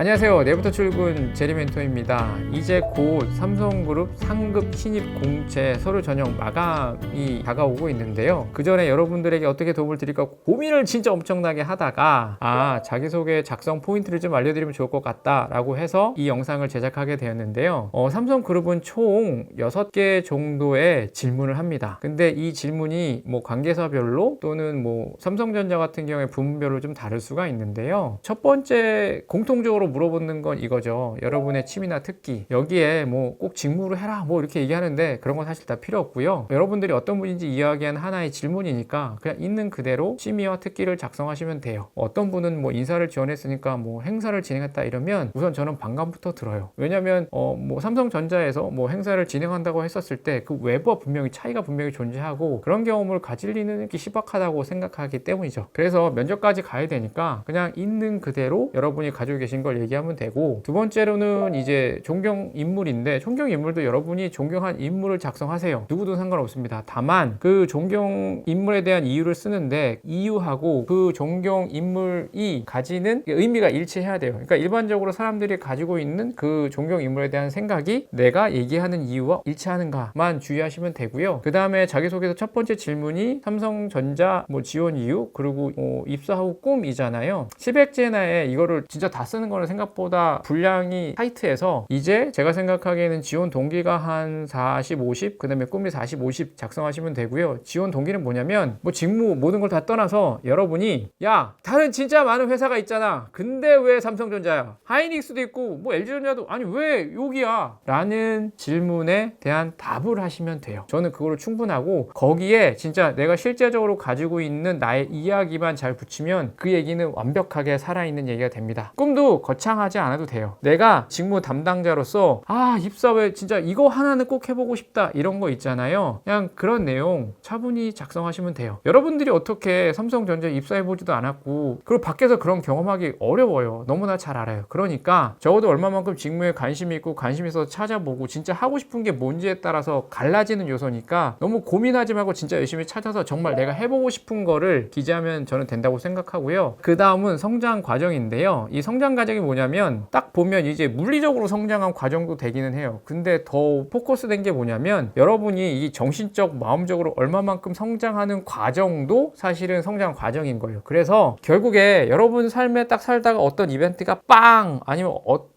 안녕하세요. 내부터 출근 제리멘토입니다. 이제 곧 삼성그룹 상급 신입 공채 서류 전형 마감이 다가오고 있는데요. 그 전에 여러분들에게 어떻게 도움을 드릴까 고민을 진짜 엄청나게 하다가 아 자기소개 작성 포인트를 좀 알려드리면 좋을 것 같다라고 해서 이 영상을 제작하게 되었는데요. 어, 삼성그룹은 총 6개 정도의 질문을 합니다. 근데 이 질문이 뭐 관계사별로 또는 뭐 삼성전자 같은 경우에 부문별로 좀 다를 수가 있는데요. 첫 번째 공통적으로 물어보는 건 이거죠. 여러분의 취미나 특기 여기에 뭐 꼭 직무로 해라 뭐 이렇게 얘기하는데 그런 건 사실 다 필요 없고요. 여러분들이 어떤 분인지 이야기하는 하나의 질문이니까 그냥 있는 그대로 취미와 특기를 작성하시면 돼요. 어떤 분은 뭐 인사를 지원했으니까 뭐 행사를 진행했다 이러면 우선 저는 반감부터 들어요. 왜냐면 어 뭐 삼성전자에서 뭐 행사를 진행한다고 했었을 때 그 외부와 분명히 차이가 분명히 존재하고 그런 경험을 가질 리는 게 희박하다고 생각하기 때문이죠. 그래서 면접까지 가야 되니까 그냥 있는 그대로 여러분이 가지고 계신 걸 얘기하면 되고 두 번째로는 이제 존경 인물인데 존경 인물도 여러분이 존경한 인물을 작성하세요. 누구든 상관없습니다. 다만 그 존경 인물에 대한 이유를 쓰는데 이유하고 그 존경 인물이 가지는 의미가 일치해야 돼요. 그러니까 일반적으로 사람들이 가지고 있는 그 존경 인물에 대한 생각이 내가 얘기하는 이유와 일치하는가만 주의하시면 되고요. 그 다음에 자기소개서 첫 번째 질문이 삼성전자 뭐 지원 이유 그리고 어, 입사 후 꿈이잖아요. 700제나에 이거를 진짜 다 쓰는 거는 생각보다 분량이 타이트해서 이제 제가 생각하기에는 지원 동기가 한 40, 50, 그 다음에 꿈이 40, 50 작성하시면 되고요. 지원 동기는 뭐냐면 뭐 직무 모든 걸 다 떠나서 여러분이 야 다른 진짜 많은 회사가 있잖아. 근데 왜 삼성전자야? 하이닉스도 있고 뭐 LG전자도 아니 왜 여기야? 라는 질문에 대한 답을 하시면 돼요. 저는 그거로 충분하고 거기에 진짜 내가 실제적으로 가지고 있는 나의 이야기만 잘 붙이면 그 얘기는 완벽하게 살아있는 얘기가 됩니다. 꿈도 거창하지 않아도 돼요. 내가 직무 담당자로서 아 입사회 진짜 이거 하나는 꼭 해보고 싶다 이런 거 있잖아요. 그냥 그런 내용 차분히 작성하시면 돼요. 여러분들이 어떻게 삼성전자에 입사해보지도 않았고 그리고 밖에서 그런 경험하기 어려워요. 너무나 잘 알아요. 그러니까 적어도 얼마만큼 직무에 관심이 있고 관심 있어서 찾아보고 진짜 하고 싶은 게 뭔지에 따라서 갈라지는 요소니까 너무 고민하지 말고 진짜 열심히 찾아서 정말 내가 해보고 싶은 거를 기재하면 저는 된다고 생각하고요. 그 다음은 성장 과정인데요. 이 성장 과정 이 뭐냐면 딱 보면 이제 물리적으로 성장한 과정도 되기는 해요. 근데 더 포커스된 게 뭐냐면 여러분이 이 정신적, 마음적으로 얼마만큼 성장하는 과정도 사실은 성장 과정인 거예요. 그래서 결국에 여러분 삶에 딱 살다가 어떤 이벤트가 빵 아니면 어떤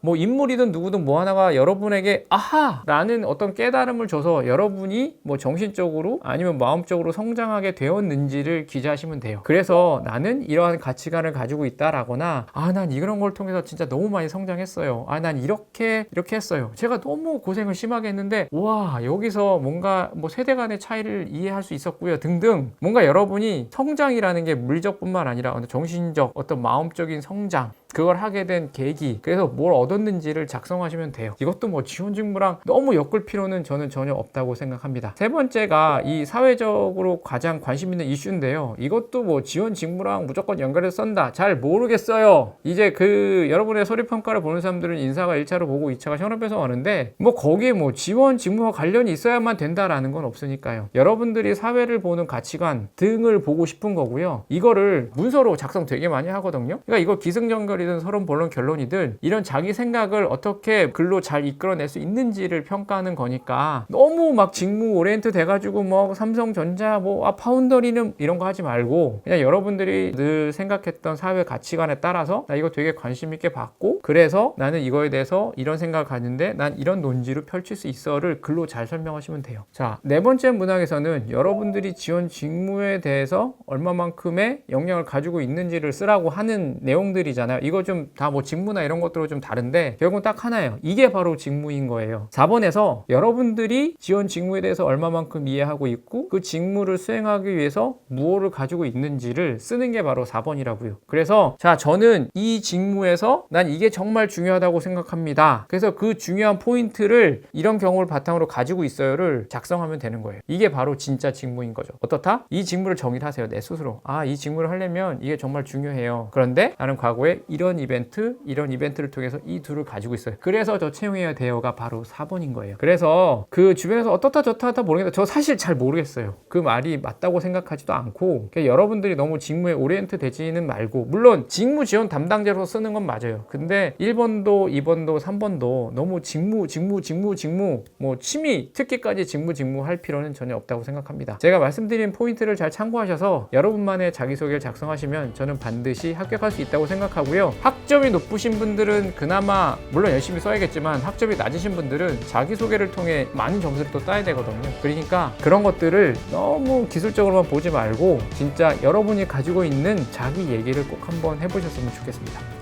뭐 인물이든 누구든 뭐 하나가 여러분에게 아하 라는 어떤 깨달음을 줘서 여러분이 뭐 정신적으로 아니면 마음적으로 성장하게 되었는지를 기재하시면 돼요. 그래서 나는 이러한 가치관을 가지고 있다라거나 아 난 이런 걸 통해서 진짜 너무 많이 성장했어요. 아 난 이렇게 이렇게 했어요. 제가 너무 고생을 심하게 했는데 와 여기서 뭔가 뭐 세대 간의 차이를 이해할 수 있었고요 등등 뭔가 여러분이 성장이라는 게 물리적뿐만 아니라 어떤 정신적 어떤 마음적인 성장 그걸 하게 된 계기 그래서 뭘 얻었는지를 작성하시면 돼요. 이것도 뭐 지원 직무랑 너무 엮을 필요는 저는 전혀 없다고 생각합니다. 세 번째가 이 사회적으로 가장 관심 있는 이슈인데요. 이것도 뭐 지원 직무랑 무조건 연결해서 쓴다. 잘 모르겠어요. 이제 그 여러분의 소리 평가를 보는 사람들은 인사가 1차로 보고 2차가 현업에서 오는데 뭐 거기에 뭐 지원 직무와 관련이 있어야만 된다라는 건 없으니까요. 여러분들이 사회를 보는 가치관 등을 보고 싶은 거고요. 이거를 문서로 작성 되게 많이 하거든요. 그러니까 이거 기승전결 이든 서론 본론 결론이든 이런 자기 생각을 어떻게 글로 잘 이끌어낼 수 있는지를 평가하는 거니까 너무 막 직무 오리엔트 돼가지고 뭐 삼성전자 뭐 아 파운더리는 이런 거 하지 말고 그냥 여러분들이 늘 생각했던 사회 가치관에 따라서 나 이거 되게 관심 있게 봤고 그래서 나는 이거에 대해서 이런 생각을 가는데 난 이런 논지로 펼칠 수 있어를 글로 잘 설명하시면 돼요. 자 네 번째 문항에서는 여러분들이 지원 직무에 대해서 얼마만큼의 영향을 가지고 있는지를 쓰라고 하는 내용들이잖아요. 이거 좀 다 뭐 직무나 이런 것들로 좀 다른데 결국은 딱 하나예요. 이게 바로 직무인 거예요. 4번에서 여러분들이 지원 직무에 대해서 얼마만큼 이해하고 있고 그 직무를 수행하기 위해서 무엇을 가지고 있는지를 쓰는 게 바로 4번이라고요. 그래서 자 저는 이 직무에서 난 이게 정말 중요하다고 생각합니다. 그래서 그 중요한 포인트를 이런 경우를 바탕으로 가지고 있어요를 작성하면 되는 거예요. 이게 바로 진짜 직무인 거죠. 어떻다? 이 직무를 정의를 하세요. 내 스스로. 아, 이 직무를 하려면 이게 정말 중요해요. 그런데 나는 과거에 이런 이런 이벤트, 이런 이벤트를 통해서 이 둘을 가지고 있어요. 그래서 저 채용해야 돼요가 바로 4번인 거예요. 그래서 그 주변에서 어떻다 저렇다 하다 모르겠다. 저 사실 잘 모르겠어요. 그 말이 맞다고 생각하지도 않고 그러니까 여러분들이 너무 직무에 오리엔트 되지는 말고 물론 직무 지원 담당자로 쓰는 건 맞아요. 근데 1번도, 2번도, 3번도 너무 직무, 직무, 직무, 직무 뭐 취미, 특기까지 직무, 직무 할 필요는 전혀 없다고 생각합니다. 제가 말씀드린 포인트를 잘 참고하셔서 여러분만의 자기소개를 작성하시면 저는 반드시 합격할 수 있다고 생각하 학점이 높으신 분들은 그나마 물론 열심히 써야겠지만 학점이 낮으신 분들은 자기소개를 통해 많은 점수를 또 따야 되거든요. 그러니까 그런 것들을 너무 기술적으로만 보지 말고 진짜 여러분이 가지고 있는 자기 얘기를 꼭 한번 해보셨으면 좋겠습니다.